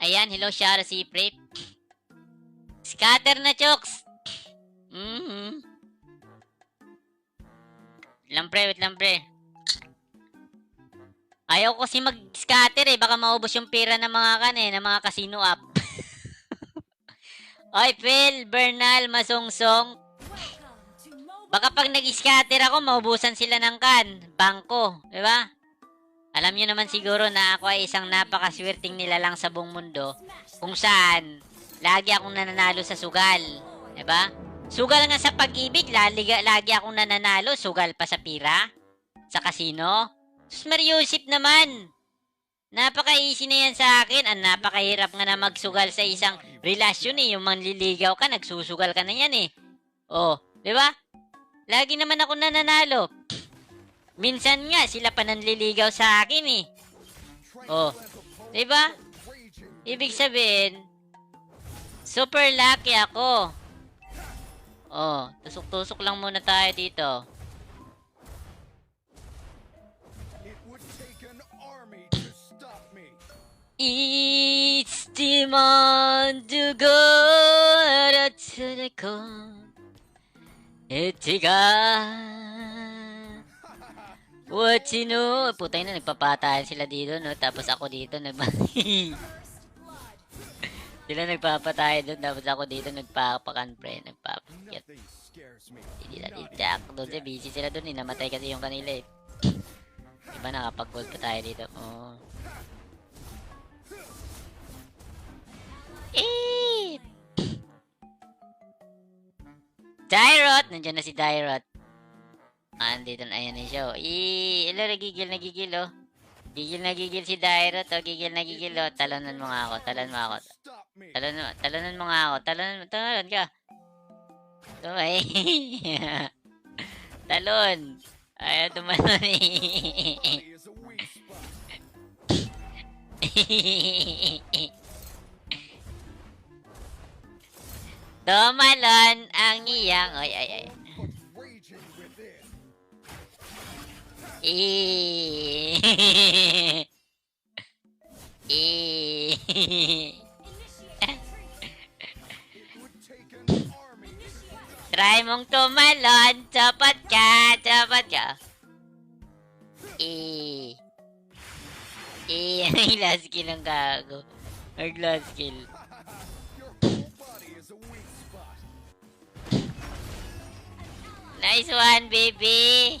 Ayan, hello Shara si Prep. Scatter na, Chooks! Mhm. Lang pre, wait lang pre. Ayaw kasi mag-scatter eh. Baka maubos yung pera ng mga kan eh, ng mga casino app. Oy, Phil, Bernal, Masungsong. Baka pag nag-scatter ako, maubusan sila ng kan. Bangko, di ba? Alam niyo naman siguro na ako ay isang napakaswerteng nilalang sa buong mundo kung saan lagi akong nananalo sa sugal. Ba? Sugal nga sa pag-ibig, lagi, lagi akong nananalo. Sugal pa sa pira. Sa casino. Sus Mariusip naman. Napaka-easy na yan sa akin. Ang napakahirap nga na magsugal sa isang relasyon eh. Yung manliligaw ka, nagsusugal ka na yan eh. Oh, di ba? Lagi naman ako nananalo. Minsan nga, sila pa nanliligaw sa akin eh. Oh, di ba? Ibig sabihin, super lucky ako. Oh, tusok-tusok lang muna tayo dito. It's the man to go to the con. Itiga. What know? Putay na, nagpapatayan sila dito, no? Tapos ako dito, nagpa... sila nagpapatay doon, tapos ako dito, nagpapakan, pre. Nagpapakyat. Hindi na tindak doon. Busy sila doon eh. Namatay kasi yung kanila eh. Diba nakapag-gold pa tayo dito? Oo. Eh! Dyrot! Nandiyan na si Dyrot. Ah, andito na. Ayan na siya. oh. Eh, ilo, nagigil, nagigil oh. Gigil na gigil si Dyrot oh. Gigil na gigil oh. Talonan mo nga ako. Talon mo ako. Talon mo, talonan mo nga ako. Talon, talon ka. Tumay. Talon. Ayaw tumalon eh. Tumalon ang iyang... Ay, ay, ay. Try mong tumalon. Dapat ka. Dapat ka. Eh. Eh. Ay, last kill ang gago. Nag last kill. Nice one, baby!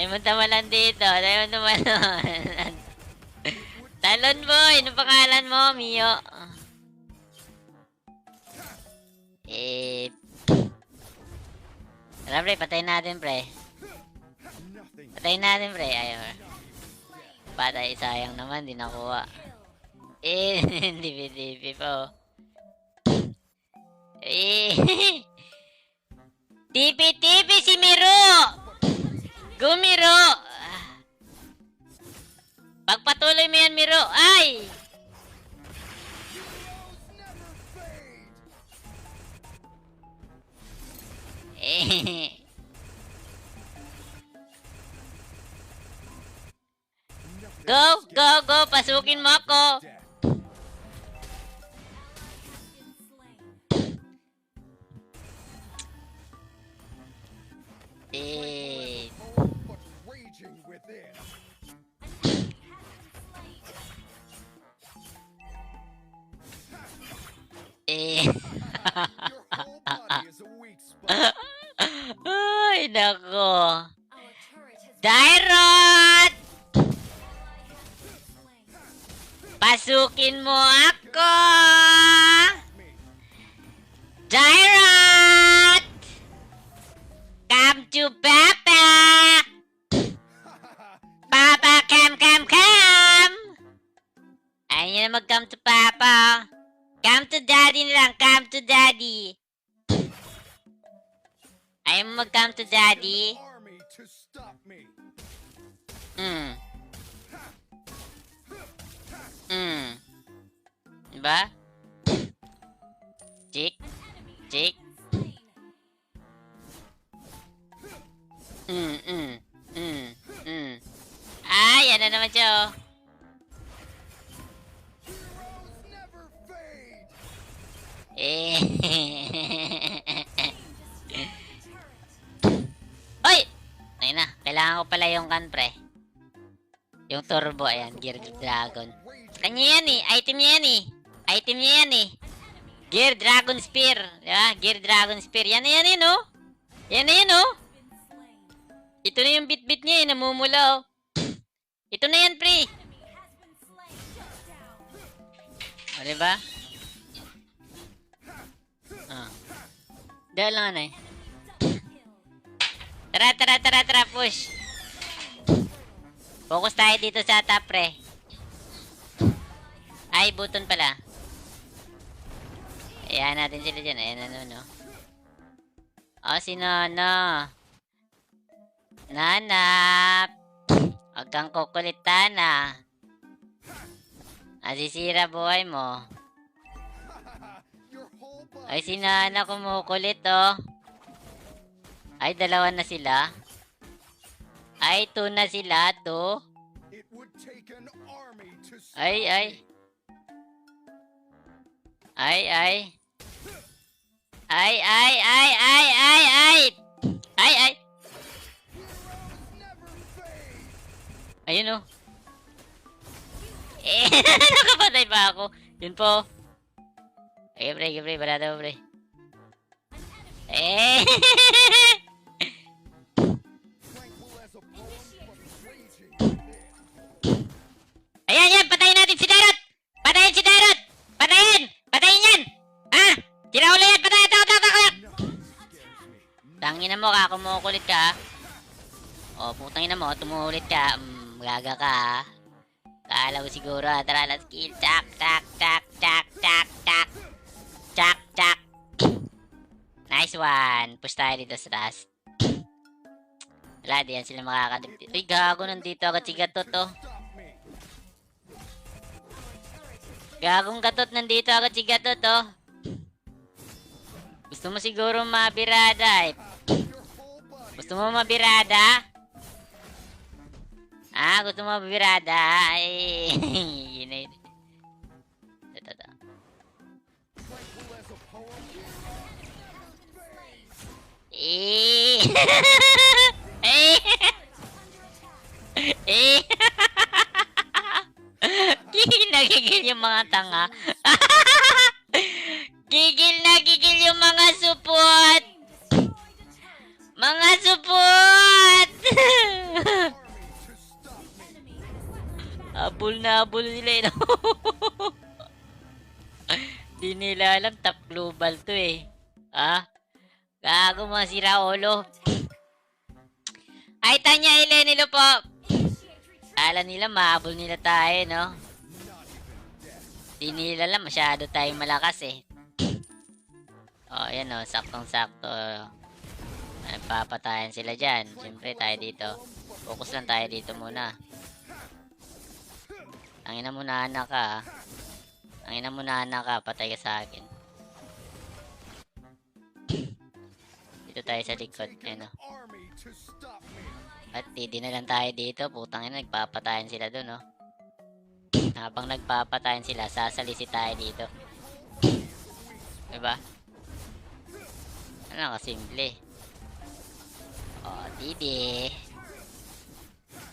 Tayo mo tamalan dito. Tayo mo tamalan. Talon boy! Ano pangalan mo, Mio? Eh... Tara pre, patayin natin pre. Patayin natin pre. Ayaw. Patay, sayang naman, di nakuha. Eh, dibi-dibi po. Eh, tipi-tipi si Miro! Gumiro! Pagpatuloy mo yan, Miro! Ay! go! Go! Go! Pasukin mo ako! Eh... within. Na mag-come to Papa. Come to Daddy na lang. Come to Daddy. Ayaw mo mag-come to Daddy? Hmm. Hmm. Diba? Jake? Jake? Hmm, hmm, hmm, hmm. Ay, ano naman siya, oh. Oy! Ayun na, kailangan ko pala yung kan, pre. Yung turbo, ayan, Gear Dragon. Kanya yan eh, item niya yan eh. Item niya yan eh. Gear Dragon Spear, di ba? Gear Dragon Spear, yan na yan eh, no? Yan na yan, oh. Ito na yung bit-bit niya eh, namumula, oh. Ito na yan, pre. O, diba? Dahil lang ano eh. Tara, tara, tara, tara, push. Focus tayo dito sa top, pre. Ay, button pala. Ayan natin sila dyan. Ayan, ano, no. Oh, si Nono. Nanap. Huwag kang kukulit, Tana. Nasisira buhay mo. Ay, si Nana kumukulit, oh. Ay, dalawa na sila. Ay, two na sila, two. Ay, ay. Ay, ay. Ay, ay, ay, ay, ay, ay. Ay, ay. Ayun, oh. Eh, nakapatay pa ako. Yun po. Ay, pre, pre, barada mo, pre. Eh. Ayan, yan! Patayin natin si Darot! Patayin si Darot! Patayin! Patayin yan! Ha? Sira ulo yan! Patayin! Tako, tako. Tangina mo ka, kumukulit ka. O, putang ina mo, tumulit ka. Mm, gaga ka. Kala siguro? Tara, let's kill. Chak, chak, chak, Nice one. Push tayo dito sa taas. Wala, di yan sila makakadip. Uy, gago, nandito agad si Gatot, oh. Gagong gatot, nandito agad si Gatot, oh. Gusto mo siguro mabirada, eh. Gusto mo mabirada? Ah, gusto mo mabirada? Ay, Abol na abol nila eh. Di nila alam top global to eh. Ha? Gago mga siraulo. Ay, Tanya Elenilo po. Kala nila maabol nila tayo, no? Di nila alam masyado tayong malakas eh. Oh, ayan oh, saktong-sakto. Nagpapatayan sila dyan. Siyempre tayo dito. Focus lang tayo dito muna. Ang ina mo na anak ka. Ang ina mo na anak ka, patay ka sa akin. Dito tayo sa likod. Ayun oh. At di na lang tayo dito. Putang ina, nagpapatayan sila dun, oh. Habang nagpapatayan sila, sasalisi tayo dito. Diba? Ano kasimple. Oh, Didi.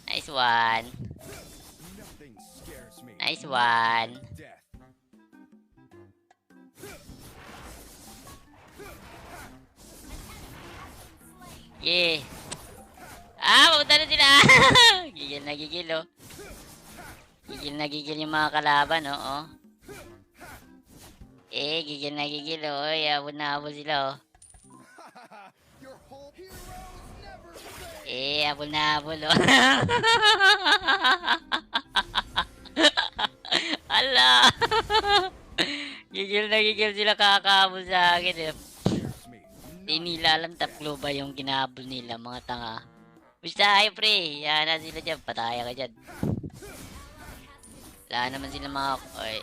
Nice one. Nice one. Yeah. Ah, pumunta sila. gigil na gigil, oh. Gigil na gigil yung mga kalaban, oh. oh. Eh, gigil na gigil, oh. Abot na abot sila, oh. Eh, abol na abol, oh. Ala! gigil na gigil sila kakahabol sa akin eh. Scares me. Di nila alam taplo ba yung kinahabol nila, mga tanga. Basta ay pre, yan na sila dyan, pataya ka dyan. Wala naman sila mga... Ay.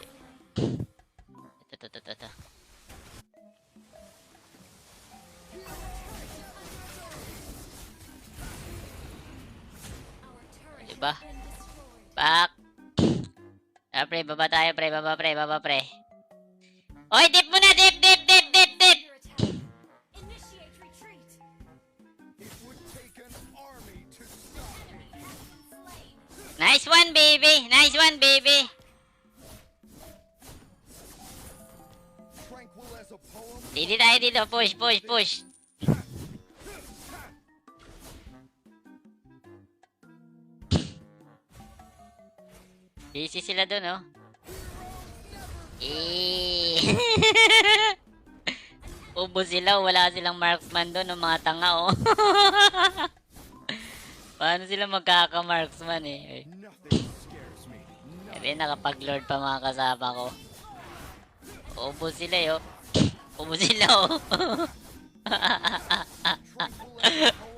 Ito, ito, ito, ito. Diba? Back! Ah, pre, baba tayo, pre, baba, pre, baba, pre. Oy, dip muna, dip, dip, dip, dip, dip! Slain. Nice one, baby! Nice one, baby! Dito tayo dito. Push, push, push. Busy sila dun, oh. Eh. Ubo sila, wala silang marksman doon, ng mga tanga, oh. Paano sila magkaka-marksman, eh? Kasi nakapag-lord pa mga kasama ko. Ubo sila, eh, oh. Ubo sila, oh.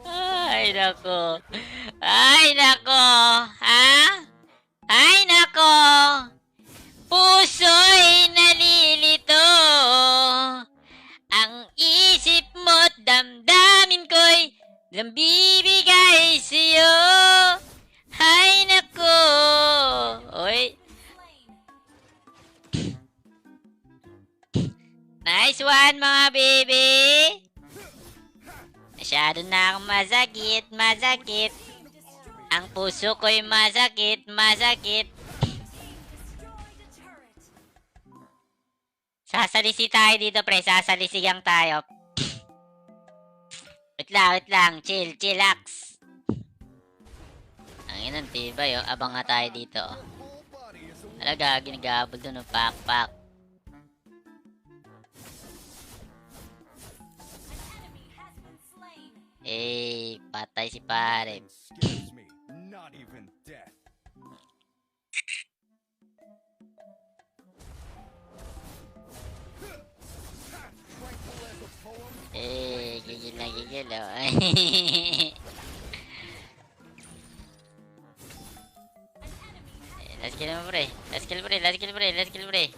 Ay, nako. Ay, nako. Ha? Ay, nako. Puso'y nalilito. Ang isip mo't damdamin ko'y nambibigay sa'yo. Ay, nako. Oy, nice one, mga baby. Masyado na akong masakit, masakit. Ang puso ko'y masakit, masakit. Sasalisi tayo dito, pre. Sasalisigang tayo. Wait lang, wait lang. Chill, chillax. Ang inang tibay, oh. Abang nga tayo dito, oh. Talaga, ginagabol dun, oh. Pak, pak. Eh, patay si pare. Scares me. Not even death. Tranquil as a poem. Eh, gigil na gigil, oh. An enemy has Eh, Last kill mo, pre. Last kill, pre. Last kill, pre. Last kill, pre. It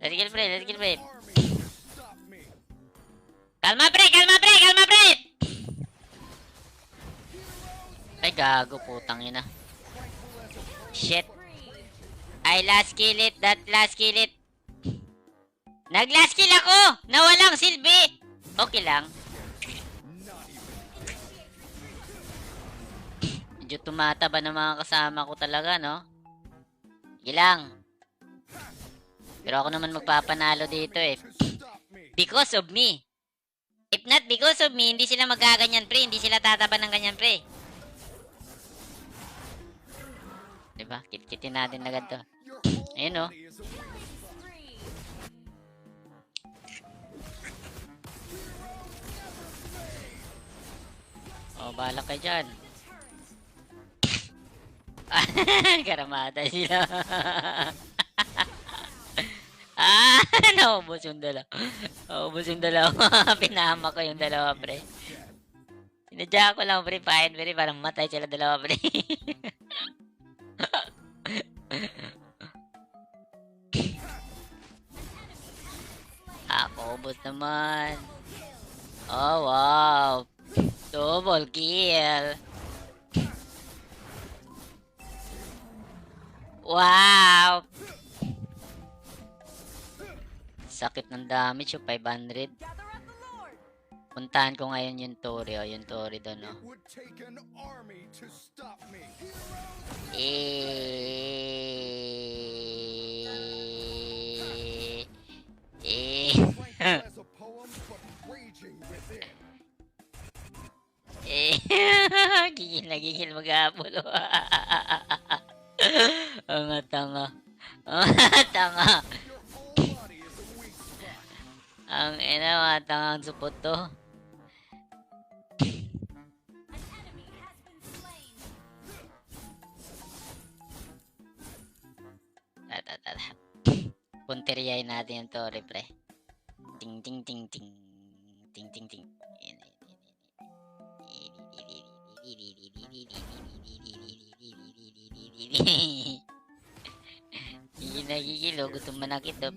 Let's kill, pre. Let's kill, pre. army to stop me. Kalma, pre! Ay, gago, putang ina. Shit. I last kill it. That last kill it. Nag-last kill ako! Na walang silbi! Okay lang. Medyo tumataba ng mga kasama ko talaga, no? Sige lang. Pero ako naman magpapanalo dito eh. Because of me. If not because of me, hindi sila magaganyan, pre. Hindi sila tataba ng ganyan, pre. Diba? Kit-kitin natin agad to. Ayun, oh. body is a spree. O, bahala kayo dyan. Karamata sila. ah, naubos yung dalawa. Naubos yung dalawa. Pinama ko yung dalawa, pre. Sinadya ko lang, pre. Fine, pre. Parang matay sila dalawa, pre. Ubos naman. Oh, wow. Double kill. Wow! Sakit ng damage yung 500. Gather up the Lord. Puntahan ko ngayon yung Tori, oh, yung Tori doon, oh. Me. Eh... Eh... Gigil na gigil mag-aapol, oh. Ang tanga. Ang tanga. Your whole body is a weak spot. Ang ina, mga tangang supot to. Punteriyahin natin yung Torre, pre. Ting, ting, ting, ting. Ting, ting, ting. Hindi nagigilo, gutom manakit oh.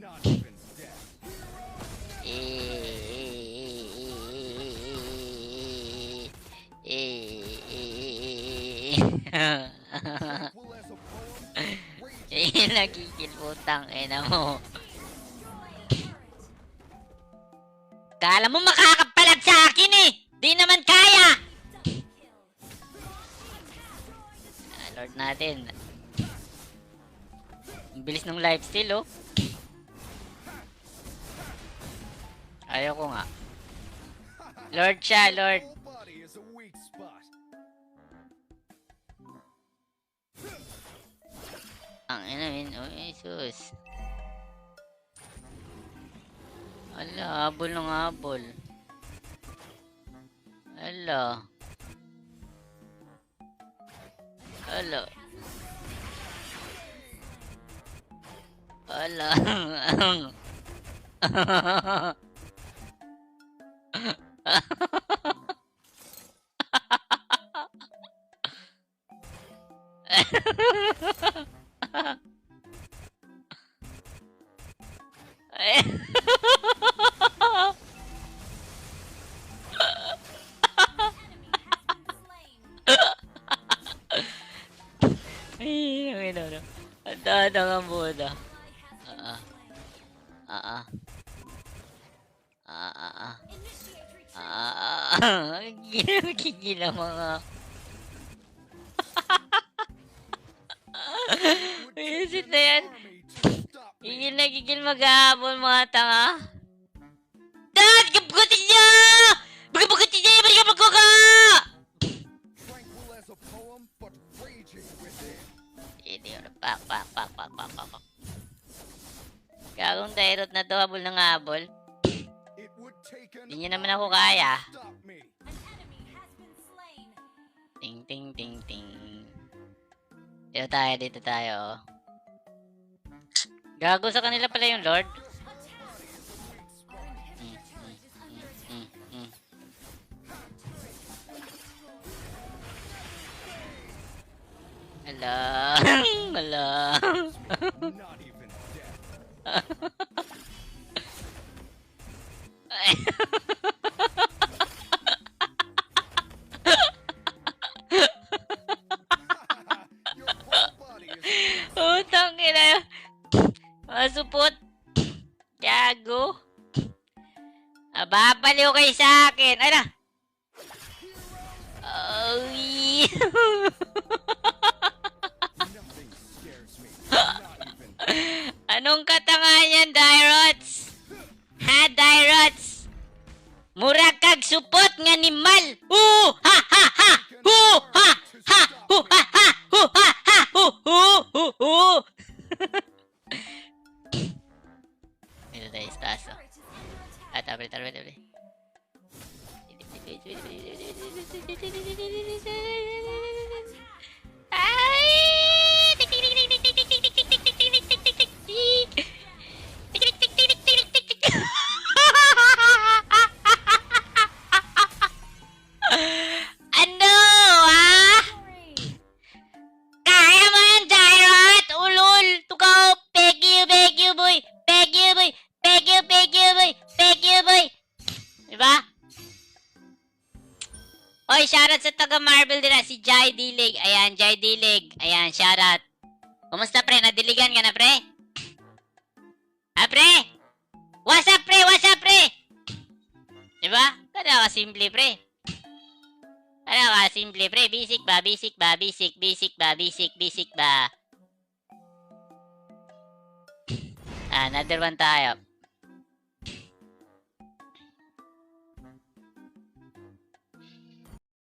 Eh, nagigil putang ina mo. Kala mo makakapalag sa akin eh! Di naman kaya! Ah, Lord natin. Ang bilis ng lifesteal oh. Ayaw ko nga. Lord siya, Lord. Ang ina min, oh Jesus. Ala, habol ng habol. Ala. Ala. Ala. Ay, Ang dada nga muna. Ah, ah. Ah, ah. Ah, ah, ah. Ah. Gigil, ang mga... Visit na yan. Gigil na gigil maghahabol mga tanga. Dad! Kabugutin niya! Bagabugutin niya! Bagabugutin Tranquil as a poem, but raging within. Hindi yun. Pak, pak, pak, pak, pak. Gagong dairot na to, habol ng habol. Hindi niya naman ako kaya. Ting, ting, ting, ting. Dito tayo, dito tayo. oh. Gago sa kanila pala yung Lord. Ala. Ala. Not even dead. Your whole body is Utang ina. Masupot. Gago. Ababaliw kayo sa akin. Ay na. Shoutout sa taga Marvel din na, si Jai Dilig. Ayan, Jai Dilig. Ayan, shoutout. Kumusta, pre? Nadiligan ka na, pre? Ha, pre? What's up, pre? What's up, pre? Diba? Kada ka simple, pre. Ano ka, simple pre, basic ba, basic ba, basic, basic ba, basic, basic ba. Ah, another one tayo.